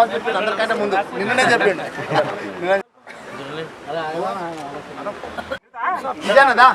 Response చెప్పిండు అందరికంటే ముందు. నిన్ననే చెప్పిండు. నిన్న- ఇదేనదా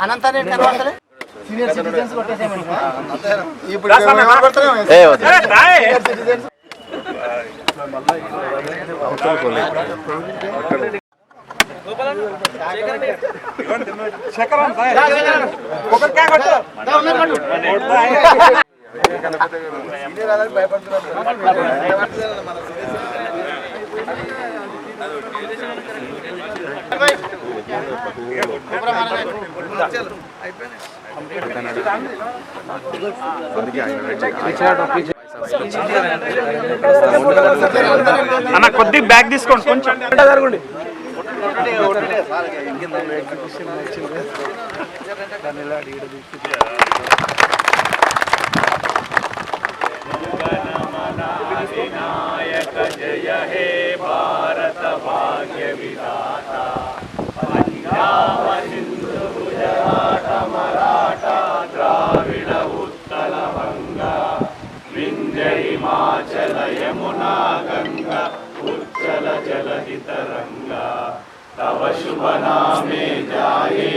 అనంతనే కనబడతలే సీనియర్ సిటిజన్స్ కొట్టేసేయమని ఇప్పుడు. సీనియర్ సిటిజన్స్ సీనియర్ వాళ్ళకి అన్న కొద్ది బ్యాగ్ తీసుకోండి కొంచెం. జరగండి దాన్ని ఇలా అడిగడం जय हे भारत भाग्य विधाता गुजरात मराठा द्राविड उत्कल बंगा विंध्य हिमाचल यमुना गंगा उज्जल जल रंगा तव शुभ नामे जाए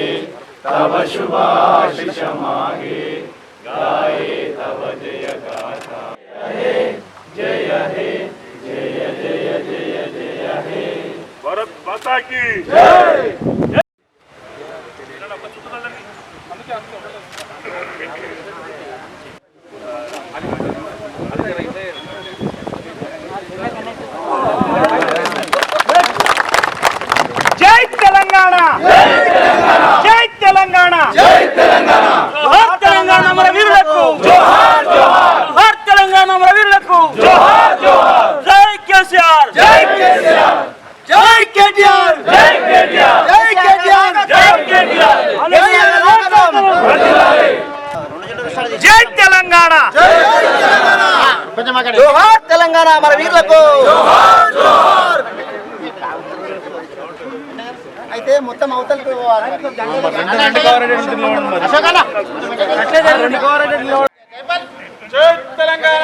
तव शुभ मागे। गाये तव जय। కీ జై తెలంగాణ జై తెలంగాణ జోహార్ తెలంగాణ మన వీరులకు జోహార్ తెలంగాణ మన వీరులకు జై కేసీఆర్ జై కేసీఆర్ జై కేటీఆర్ జై కేటీఆర్ జై కేటీఆర్ జై కేటీఆర్ జై తెలంగాణ. జోహార్ తెలంగాణ మన వీరులకు. అయితే మొత్తం అవతలకి. జై తెలంగాణ.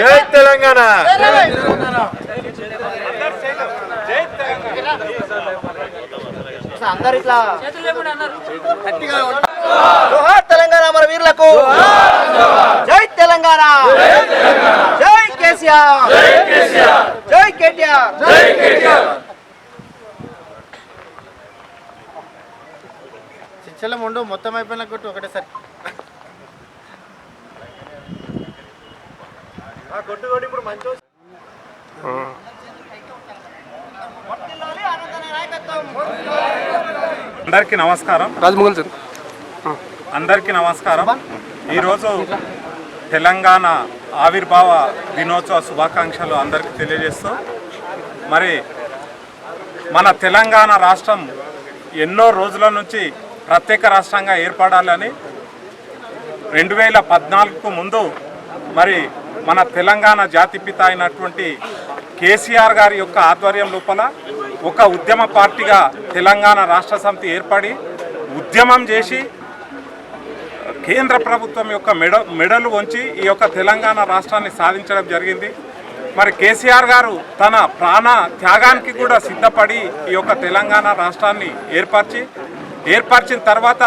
జై తెలంగాణ. అందరు ఇట్లా జోహార్ తెలంగాణ మన వీరులకు. జై తెలంగాణ. జై కేసీఆర్. జై కేటీఆర్. శిక్షల ముందు మొత్తం అయిపోయిన కొట్టు ఒకటేసారి. అందరికీ నమస్కారం. రాజమోహన్ సార్ అందరికీ నమస్కారం. ఈరోజు తెలంగాణ ఆవిర్భావ దినోత్సవ శుభాకాంక్షలు అందరికీ తెలియజేస్తూ మరి మన తెలంగాణ రాష్ట్రం ఎన్నో రోజుల నుంచి ప్రత్యేక రాష్ట్రంగా ఏర్పడాలని రెండు వేల పద్నాలుగుకు ముందు మరి మన తెలంగాణ జాతిపిత అయినటువంటి కేసీఆర్ గారి యొక్క ఆధ్వర్యం లోపల ఒక ఉద్యమ పార్టీగా తెలంగాణ రాష్ట్ర సమితి ఏర్పడి ఉద్యమం చేసి కేంద్ర ప్రభుత్వం యొక్క మెడ మెడలు వంచి ఈ యొక్క తెలంగాణ రాష్ట్రాన్ని సాధించడం జరిగింది. మరి కేసీఆర్ గారు తన ప్రాణ త్యాగానికి కూడా సిద్ధపడి ఈ యొక్క తెలంగాణ రాష్ట్రాన్ని ఏర్పరిచి ఏర్పరిచిన తర్వాత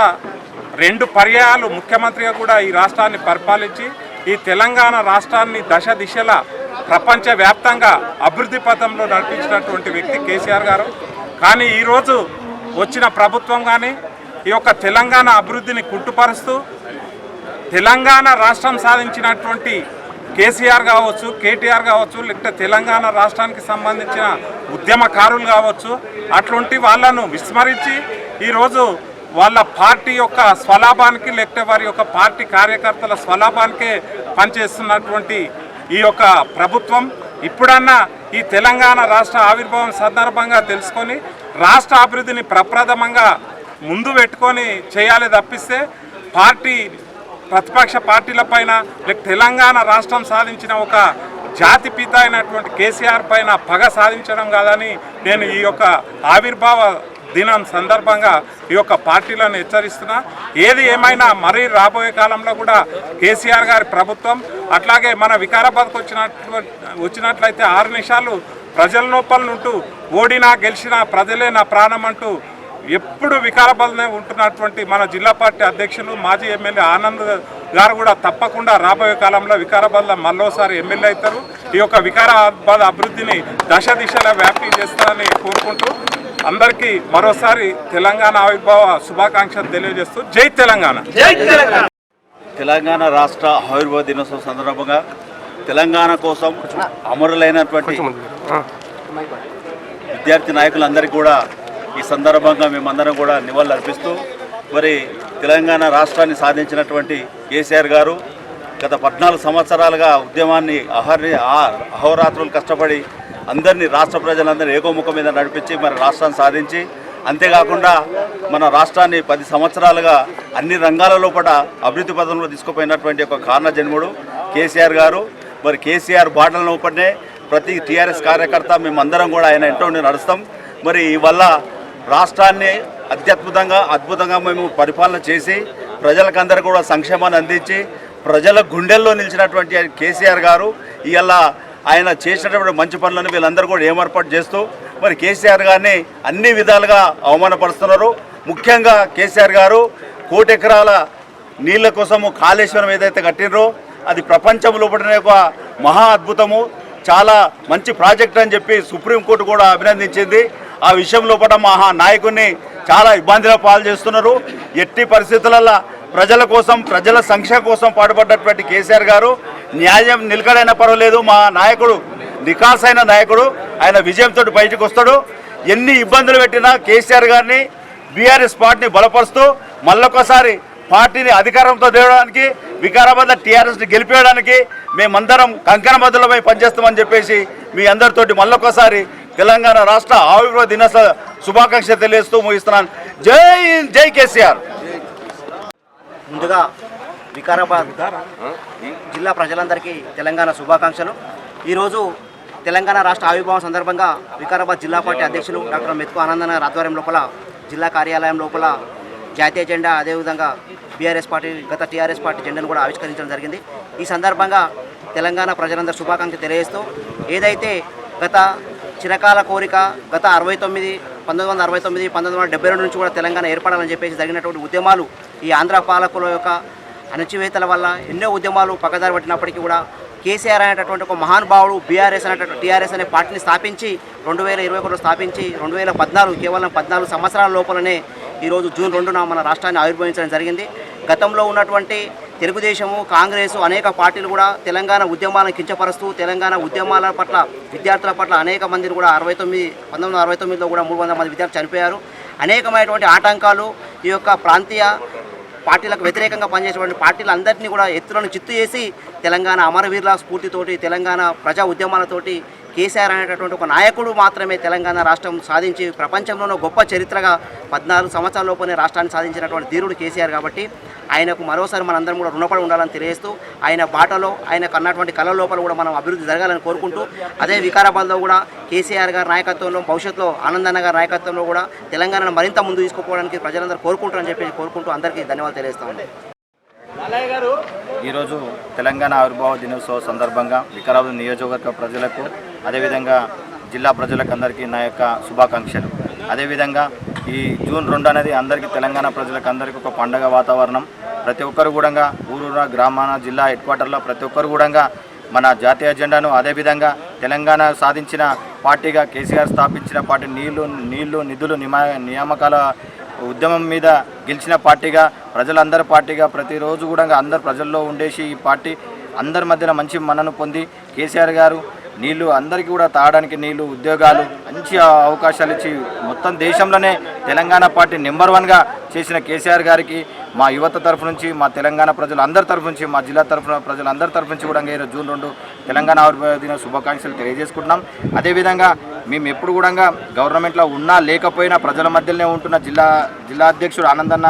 రెండు పర్యాయాలు ముఖ్యమంత్రిగా కూడా ఈ రాష్ట్రాన్ని పరిపాలించి ఈ తెలంగాణ రాష్ట్రాన్ని దశ దిశల ప్రపంచవ్యాప్తంగా అభివృద్ధి పథంలో నడిపించినటువంటి వ్యక్తి కేసీఆర్ గారు. కానీ ఈరోజు వచ్చిన ప్రభుత్వం కానీ ఈ యొక్క తెలంగాణ అభివృద్ధిని కుట్టుపరుస్తూ తెలంగాణ రాష్ట్రం సాధించినటువంటి కేసీఆర్ కావచ్చు కేటీఆర్ కావచ్చు లేకపోతే తెలంగాణ రాష్ట్రానికి సంబంధించిన ఉద్యమకారులు కావచ్చు అటువంటి వాళ్ళను విస్మరించి ఈరోజు వాళ్ళ పార్టీ యొక్క స్వలాభానికి లేకపోతే వారి యొక్క పార్టీ కార్యకర్తల స్వలాభానికే పనిచేస్తున్నటువంటి ఈ యొక్క ప్రభుత్వం ఇప్పుడన్నా ఈ తెలంగాణ రాష్ట్ర ఆవిర్భావం సందర్భంగా తెలుసుకొని రాష్ట్ర అభివృద్ధిని ప్రప్రథమంగా ముందు పెట్టుకొని చేయాలి తప్పిస్తే పార్టీ ప్రతిపక్ష పార్టీల పైన లేక తెలంగాణ రాష్ట్రం సాధించిన ఒక జాతి పిత అయినటువంటి కేసీఆర్ పైన పగ సాధించడం కాదని నేను ఈ యొక్క ఆవిర్భావ దినం సందర్భంగా ఈ యొక్క పార్టీలను హెచ్చరిస్తున్నా. ఏది ఏమైనా మరీ రాబోయే కాలంలో కూడా కేసీఆర్ గారి ప్రభుత్వం అట్లాగే మన వికారాబాద్కు వచ్చినట్లు వచ్చినట్లయితే ఆరు నిమిషాలు ప్రజల లోపలనుంటూ ఉంటూ ఓడినా గెలిచినా ప్రజలే నా ప్రాణం అంటూ ఎప్పుడు వికారాబాద్నే ఉంటున్నటువంటి మన జిల్లా పార్టీ అధ్యక్షులు మాజీ ఎమ్మెల్యే ఆనంద్ గారు కూడా తప్పకుండా రాబోయే కాలంలో వికారాబాద్లో మళ్ళోసారి ఎమ్మెల్యే అవుతారు. ఈ యొక్క వికారాబాద్ అభివృద్ధిని దశ దిశలా వ్యాప్తి చేస్తారని కోరుకుంటూ అందరికీ మరోసారి తెలంగాణ ఆవిర్భావ శుభాకాంక్షలు తెలియజేస్తూ జై తెలంగాణ. జై తెలంగాణ. తెలంగాణ రాష్ట్ర ఆవిర్భావ దినోత్సవం సందర్భంగా తెలంగాణ కోసం అమరులైనటువంటి విద్యార్థి నాయకులందరికీ కూడా ఈ సందర్భంగా మేమందరం కూడా నివాళులు అర్పిస్తూ మరి తెలంగాణ రాష్ట్రాన్ని సాధించినటువంటి కేసీఆర్ గారు గత పద్నాలుగు సంవత్సరాలుగా ఉద్యమాన్ని అహర్ని అహోరాత్రులు కష్టపడి అందరినీ రాష్ట్ర ప్రజలందరినీ ఏకోముఖం మీద నడిపించి మన రాష్ట్రాన్ని సాధించి అంతేకాకుండా మన రాష్ట్రాన్ని పది సంవత్సరాలుగా అన్ని రంగాల లోపల అభివృద్ధి పదంలో తీసుకుపోయినటువంటి ఒక కారణ జన్ముడు కేసీఆర్ గారు. మరి కేసీఆర్ బాటల లోపలనే ప్రతి టీఆర్ఎస్ కార్యకర్త మేమందరం కూడా ఆయన ఇంట్లో నడుస్తాం. మరి వల్ల రాష్ట్రాన్ని అత్యద్భుతంగా అద్భుతంగా మేము పరిపాలన చేసి ప్రజలకందరూ కూడా సంక్షేమాన్ని అందించి ప్రజల గుండెల్లో నిలిచినటువంటి కేసీఆర్ గారు ఇవాళ ఆయన చేసినటువంటి మంచి పనులను వీళ్ళందరూ కూడా ఏమర్పాటు చేస్తూ మరి కేసీఆర్ గారిని అన్ని విధాలుగా అవమానపరుస్తున్నారు. ముఖ్యంగా కేసీఆర్ గారు కోటి ఎకరాల నీళ్ళ కోసము కాళేశ్వరం ఏదైతే కట్టినరో అది ప్రపంచం లోపలనే ఒక మహా అద్భుతము. చాలా మంచి ప్రాజెక్ట్ అని చెప్పి సుప్రీంకోర్టు కూడా అభినందించింది. ఆ విషయం లోపల మహా నాయకుడిని చాలా ఇబ్బందిగా పాలు చేస్తున్నారు. ఎట్టి పరిస్థితులలో ప్రజల కోసం ప్రజల సంక్షేమ కోసం పాటుపడ్డటువంటి కేసీఆర్ గారు న్యాయం నిలకడైనా పర్వాలేదు. మా నాయకుడు నికాసైన నాయకుడు ఆయన విజయంతో బయటకు వస్తాడు. ఎన్ని ఇబ్బందులు పెట్టినా కేసీఆర్ గారిని బీఆర్ఎస్ పార్టీని బలపరుస్తూ మళ్ళొకసారి పార్టీని అధికారంతో తేవడానికి వికారాబాద్ టీఆర్ఎస్ని గెలిపేయడానికి మేమందరం కంకణ బద్దలపై పనిచేస్తామని చెప్పేసి మీ అందరితోటి మళ్ళొకసారి తెలంగాణ రాష్ట్ర ఆవిర్భావ దినోత్సవ శుభాకాంక్షలు తెలియజేస్తూ ముగిస్తున్నాను. జై జై కేసీఆర్! ముందుగా వికారాబాద్ జిల్లా ప్రజలందరికీ తెలంగాణ శుభాకాంక్షలు. ఈరోజు తెలంగాణ రాష్ట్ర ఆవిర్భావం సందర్భంగా వికారాబాద్ జిల్లా పార్టీ అధ్యక్షులు డాక్టర్ మెతుకు ఆనందన ఆధ్వర్యం లోపల జిల్లా కార్యాలయం లోపల జాతీయ జెండా అదేవిధంగా బీఆర్ఎస్ పార్టీ గత టీఆర్ఎస్ పార్టీ జెండాను కూడా ఆవిష్కరించడం జరిగింది. ఈ సందర్భంగా తెలంగాణ ప్రజలందరూ శుభాకాంక్షలు తెలియజేస్తూ ఏదైతే గత చిరకాల కోరిక గత అరవై తొమ్మిది పంతొమ్మిది వందల అరవై తొమ్మిది పంతొమ్మిది వందల డెబ్బై రెండు నుంచి కూడా తెలంగాణ ఏర్పడాలని చెప్పేసి జరిగినటువంటి ఉద్యమాలు ఈ ఆంధ్ర పాలకుల యొక్క అణచివేతల వల్ల ఎన్నో ఉద్యమాలు పక్కదారి పట్టినప్పటికీ కూడా కేసీఆర్ అనేటటువంటి ఒక మహానుభావుడు బీఆర్ఎస్ అనేటటువంటి టీఆర్ఎస్ అనే పార్టీని స్థాపించి రెండు వేల ఇరవై ఒకటిలో స్థాపించి రెండు వేల పద్నాలుగు కేవలం పద్నాలుగు సంవత్సరాల లోపలనే ఈరోజు జూన్ రెండున మన రాష్ట్రాన్ని ఆవిర్భవించడం జరిగింది. గతంలో ఉన్నటువంటి తెలుగుదేశము కాంగ్రెస్ అనేక పార్టీలు కూడా తెలంగాణ ఉద్యమాలను కించపరుస్తూ తెలంగాణ ఉద్యమాల పట్ల విద్యార్థుల పట్ల అనేక మందిని కూడా అరవై తొమ్మిది పంతొమ్మిది అరవై తొమ్మిదిలో కూడా మూడు వందల మంది విద్యార్థులు చనిపోయారు. అనేకమైనటువంటి ఆటంకాలు ఈ యొక్క ప్రాంతీయ పార్టీలకు వ్యతిరేకంగా పనిచేసేటువంటి పార్టీలందరినీ కూడా ఎత్తులను చిత్తు చేసి తెలంగాణ అమరవీరుల స్ఫూర్తితోటి తెలంగాణ ప్రజా ఉద్యమాలతోటి కేసీఆర్ అనేటటువంటి ఒక నాయకుడు మాత్రమే తెలంగాణ రాష్ట్రం సాధించి ప్రపంచంలోనూ గొప్ప చరిత్రగా పద్నాలుగు సంవత్సరాల లోపలే రాష్ట్రాన్ని సాధించినటువంటి ధీరుడు కేసీఆర్ కాబట్టి ఆయనకు మరోసారి మనందరం కూడా రుణపడి ఉండాలని తెలియజేస్తూ ఆయన బాటలో ఆయన కన్నటువంటి కళ లోపల కూడా మనం అభివృద్ధి జరగాలని కోరుకుంటూ అదే వికారాబాద్లో కూడా కేసీఆర్ గారి నాయకత్వంలో భవిష్యత్తులో ఆనందన్న గారి నాయకత్వంలో కూడా తెలంగాణను మరింత ముందు తీసుకుపోవడానికి ప్రజలందరూ కోరుకుంటారని చెప్పి కోరుకుంటూ అందరికీ ధన్యవాదాలు తెలియజేస్తా ఉన్నాను ఈరోజు తెలంగాణ ఆవిర్భావ దినోత్సవ సందర్భంగా వికారాబాద్ నియోజకవర్గ ప్రజలకు అదేవిధంగా జిల్లా ప్రజలకు అందరికీ నా యొక్క శుభాకాంక్షలు. అదేవిధంగా ఈ జూన్ రెండు అనేది అందరికీ తెలంగాణ ప్రజలకు అందరికీ ఒక పండగ వాతావరణం. ప్రతి ఒక్కరు కూడా ఊరూర గ్రామాన జిల్లా హెడ్ క్వార్టర్లో ప్రతి ఒక్కరు కూడా మన జాతీయ జెండాను అదేవిధంగా తెలంగాణ సాధించిన పార్టీగా కేసీఆర్ స్థాపించిన పార్టీ నీళ్ళు నీళ్ళు నిధులు నిమా నియామకాల ఉద్యమం మీద గెలిచిన పార్టీగా ప్రజలందరి పార్టీగా ప్రతిరోజు కూడా అందరు ప్రజల్లో ఉండేసి ఈ పార్టీ అందరి మధ్యన మంచి మన్నను పొంది కేసీఆర్ గారు నీళ్ళు అందరికీ కూడా తాగడానికి నీళ్ళు ఉద్యోగాలు మంచి అవకాశాలు ఇచ్చి మొత్తం దేశంలోనే తెలంగాణ పార్టీ నెంబర్ వన్గా చేసిన కేసీఆర్ గారికి మా యువత తరఫు నుంచి మా తెలంగాణ ప్రజలు అందరి తరఫు నుంచి మా జిల్లా తరఫున ప్రజలందరి తరఫు నుంచి కూడా ఈరోజు జూన్ రెండు తెలంగాణ ఆవిర్భావ దిన శుభాకాంక్షలు తెలియజేసుకుంటున్నాం. అదేవిధంగా మేము ఎప్పుడు కూడా గవర్నమెంట్లో ఉన్నా లేకపోయినా ప్రజల మధ్యలోనే ఉంటున్న జిల్లా జిల్లా అధ్యక్షుడు ఆనందన్న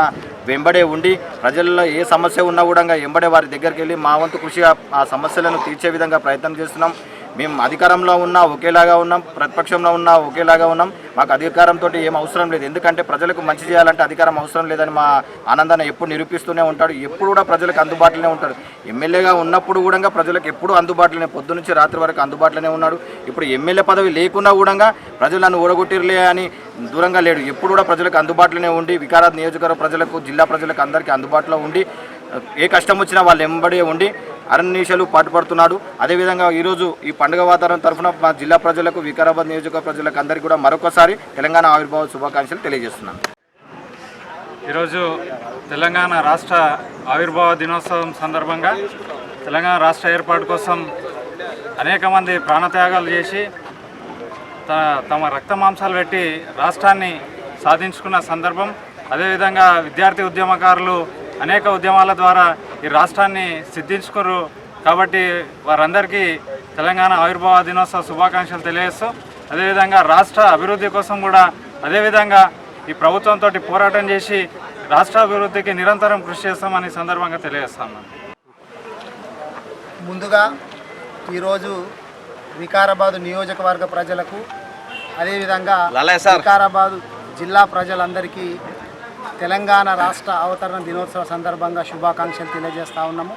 వెంబడే ఉండి ప్రజల్లో ఏ సమస్య ఉన్నా కూడా వెంబడే వారి దగ్గరికి వెళ్ళి మా వంతు కృషిగా ఆ సమస్యలను తీర్చే విధంగా ప్రయత్నం చేస్తున్నాం. మేము అధికారంలో ఉన్నా ఒకేలాగా ఉన్నాం ప్రతిపక్షంలో ఉన్నా ఒకేలాగా ఉన్నాం. మాకు అధికారంతో ఏం అవసరం లేదు. ఎందుకంటే ప్రజలకు మంచి చేయాలంటే అధికారం అవసరం లేదని మా ఆనందాన్ని ఎప్పుడు నిరూపిస్తూనే ఉంటాడు. ఎప్పుడు కూడా ప్రజలకు అందుబాటులోనే ఉంటాడు. ఎమ్మెల్యేగా ఉన్నప్పుడు కూడా ప్రజలకు ఎప్పుడు అందుబాటులోనే పొద్దు నుంచి రాత్రి వరకు అందుబాటులోనే ఉన్నాడు. ఇప్పుడు ఎమ్మెల్యే పదవి లేకున్నా కూడా ప్రజలు నన్ను ఊడగొట్టిరలే అని దూరంగా లేడు. ఎప్పుడు కూడా ప్రజలకు అందుబాటులోనే ఉండి వికారాబాద్ నియోజకవర్గ ప్రజలకు జిల్లా ప్రజలకు అందరికీ అందుబాటులో ఉండి ఏ కష్టం వచ్చినా వాళ్ళు ఎంబడే ఉండి అరణ్యశలు పాటుపడుతున్నాడు. అదేవిధంగా ఈరోజు ఈ పండుగ వాతావరణం తరఫున మా జిల్లా ప్రజలకు వికారాబాద్ నియోజకవర్గ ప్రజలకు అందరికీ కూడా మరొకసారి తెలంగాణ ఆవిర్భావ శుభాకాంక్షలు తెలియజేస్తున్నాను. ఈరోజు తెలంగాణ రాష్ట్ర ఆవిర్భావ దినోత్సవం సందర్భంగా తెలంగాణ రాష్ట్ర ఏర్పాటు కోసం అనేక మంది ప్రాణత్యాగాలు చేసి త- తమ రక్త మాంసాలు పెట్టి రాష్ట్రాన్ని సాధించుకున్న సందర్భం. అదేవిధంగా విద్యార్థి ఉద్యమకారులు అనేక ఉద్యమాల ద్వారా ఈ రాష్ట్రాన్ని సిద్ధించుకున్నారు కాబట్టి వారందరికీ తెలంగాణ ఆవిర్భావ దినోత్సవ శుభాకాంక్షలు తెలియజేస్తూ అదేవిధంగా రాష్ట్ర అభివృద్ధి కోసం కూడా అదేవిధంగా ఈ ప్రభుత్వంతో పోరాటం చేసి రాష్ట్ర అభివృద్ధికి నిరంతరం కృషి చేస్తామని ఈ సందర్భంగా తెలియజేస్తాను. ముందుగా ఈరోజు వికారాబాద్ నియోజకవర్గ ప్రజలకు అదేవిధంగా వికారాబాద్ జిల్లా ప్రజలందరికీ తెలంగాణ రాష్ట్ర అవతరణ దినోత్సవ సందర్భంగా శుభాకాంక్షలు తెలియజేస్తూ ఉన్నాము.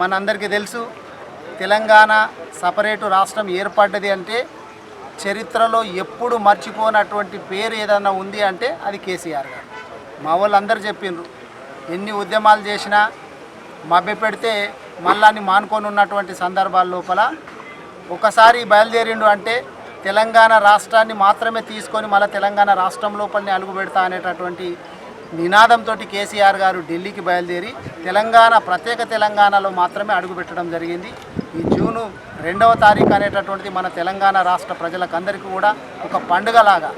మనందరికీ తెలుసు తెలంగాణ సపరేటు రాష్ట్రం ఏర్పడ్డది అంటే చరిత్రలో ఎప్పుడు మర్చిపోనటువంటి పేరు ఏదైనా ఉంది అంటే అది కేసీఆర్ గారు. మా వాళ్ళందరూ చెప్పిండ్రు ఎన్ని ఉద్యమాలు చేసినా మభ్యపెడితే మళ్ళాన్ని మానుకొని ఉన్నటువంటి సందర్భాల లోపల ఒకసారి బయలుదేరిండు అంటే తెలంగాణ రాష్ట్రాన్ని మాత్రమే తీసుకొని మళ్ళీ తెలంగాణ రాష్ట్రం లోపలనే అలుగు పెడతా అనేటటువంటి నినాదంతో కేసీఆర్ గారు ఢిల్లీకి బయలుదేరి తెలంగాణ ప్రత్యేక తెలంగాణలో మాత్రమే అడుగు పెట్టడం జరిగింది. ఈ జూను రెండవ తారీఖు అనేటటువంటిది మన తెలంగాణ రాష్ట్ర ప్రజలకందరికీ కూడా ఒక పండుగలాగా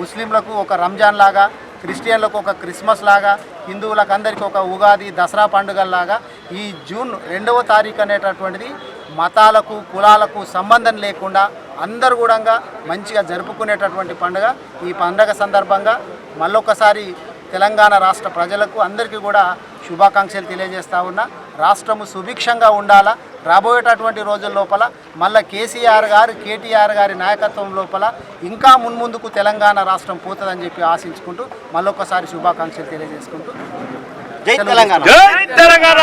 ముస్లింలకు ఒక రంజాన్ లాగా క్రిస్టియన్లకు ఒక క్రిస్మస్ లాగా హిందువులకు అందరికీ ఒక ఉగాది దసరా పండుగల్లాగా ఈ జూన్ రెండవ తారీఖు అనేటటువంటిది మతాలకు కులాలకు సంబంధం లేకుండా అందరూ కూడా మంచిగా జరుపుకునేటటువంటి పండుగ. ఈ పండుగ సందర్భంగా మళ్ళొకసారి తెలంగాణ రాష్ట్ర ప్రజలకు అందరికీ కూడా శుభాకాంక్షలు తెలియజేస్తా ఉన్నా. రాష్ట్రము సుభిక్షంగా ఉండాలా? రాబోయేటటువంటి రోజుల లోపల మళ్ళీ కేసీఆర్ గారు కేటీఆర్ గారి నాయకత్వం లోపల ఇంకా మున్ముందుకు తెలంగాణ రాష్ట్రం పోతుందని చెప్పి ఆశించుకుంటూ మళ్ళొకసారి శుభాకాంక్షలు తెలియజేసుకుంటూ జై తెలంగాణ. జై తెలంగాణ.